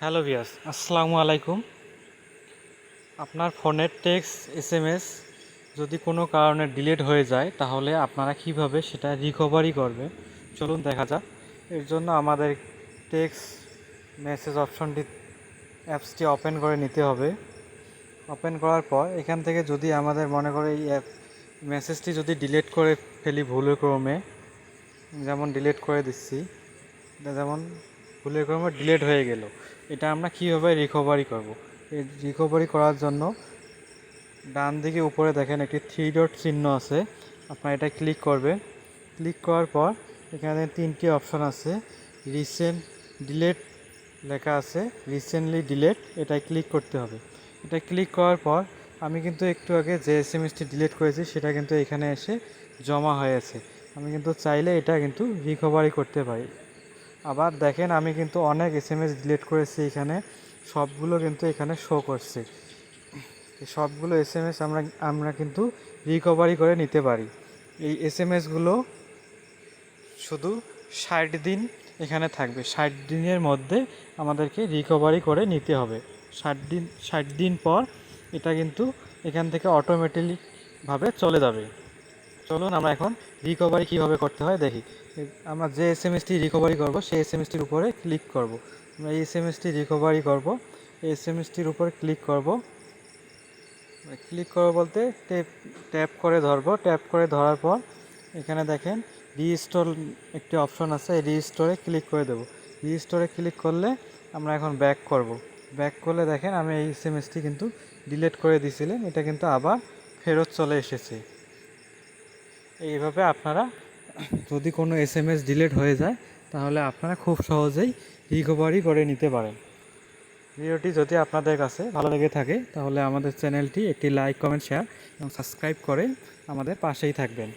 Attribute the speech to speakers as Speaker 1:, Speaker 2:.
Speaker 1: Hello ভিয়াস আসসালামু আলাইকুম। আপনার ফোনের টেক্সট এস এম এস যদি কোনো কারণে ডিলেট হয়ে যায়, তাহলে আপনারা কীভাবে সেটা রিকভারি করবে চলুন দেখা যাক। এর জন্য আমাদের টেক্সট মেসেজ অপশনটি, অ্যাপসটি ওপেন করে নিতে হবে। ওপেন করার পর এখান থেকে যদি আমাদের মনে করে এই অ্যাপ, মেসেজটি যদি ডিলিট করে ফেলি ভুলে ক্রমে যেমন ডিলিট করে দিচ্ছি যেমন ভুলে ক্রমে ডিলেট হয়ে গেল। এটা আমরা কীভাবে রিকভারি করব? এই রিকভারি করার জন্য ডান দিকে উপরে দেখেন একটি থ্রি ডট চিহ্ন আছে। আপনার এটা ক্লিক করবে ক্লিক করার পর এখানে তিনটি অপশন আছে। রিসেন্ট ডিলেট লেখা আছে। রিসেন্টলি ডিলেট এটাই ক্লিক করতে হবে। এটা ক্লিক করার পর আমি কিন্তু একটু আগে যে এস এম এসটি ডিলিট করেছি, সেটা কিন্তু এখানে এসে জমা হয়েছে আমি কিন্তু চাইলে এটা কিন্তু রিকভারি করতে পারি। আবার দেখেন আমি কিন্তু অনেক এস এম এস ডিলিট করেছি এখানে। সবগুলো কিন্তু এখানে শো করছে। সবগুলো এস এম এস আমরা আমরা কিন্তু রিকভারি করে নিতে পারি। এই এস এম এসগুলো শুধু ষাট দিন এখানে থাকবে। ষাট দিনের মধ্যে আমাদেরকে রিকভারি করে নিতে হবে। ষাট দিন ষাট দিন পর এটা কিন্তু এখান থেকে অটোমেটিকভাবে চলে যাবে। চলুন আমরা এখন রিকভারি কীভাবে করতে হয় দেখি। আমরা যে এস এম এসটি রিকভারি করব, সেই এস এম এসটির উপরে ক্লিক করব। আমরা এই এস এম এসটি রিকভারি করব এস এম এসটির উপরে ক্লিক করব। ক্লিক করব বলতে ট্যাপ ট্যাপ করে ধরবো। ট্যাপ করে ধরার পর এখানে দেখেন রিস্টোর একটি অপশন আছে, এই রিস্টোরে ক্লিক করে দেবো। রিস্টোরে ক্লিক করলে আমরা এখন ব্যাক করব। ব্যাক করলে দেখেন আমি এই এস এম এসটি কিন্তু ডিলিট করে দিয়েছিলাম এটা কিন্তু আবার ফেরত চলে এসেছে। এইভাবে আপনারা যদি কোনো এস এম এস ডিলেট হয়ে যায়, তাহলে আপনারা খুব সহজেই রিকভারি করে নিতে পারেন। ভিডিওটি যদি আপনাদের কাছে ভালো লেগে থাকে, তাহলে আমাদের চ্যানেলটি একটি লাইক কমেন্ট শেয়ার এবং সাবস্ক্রাইব করে আমাদের পাশেই থাকবেন।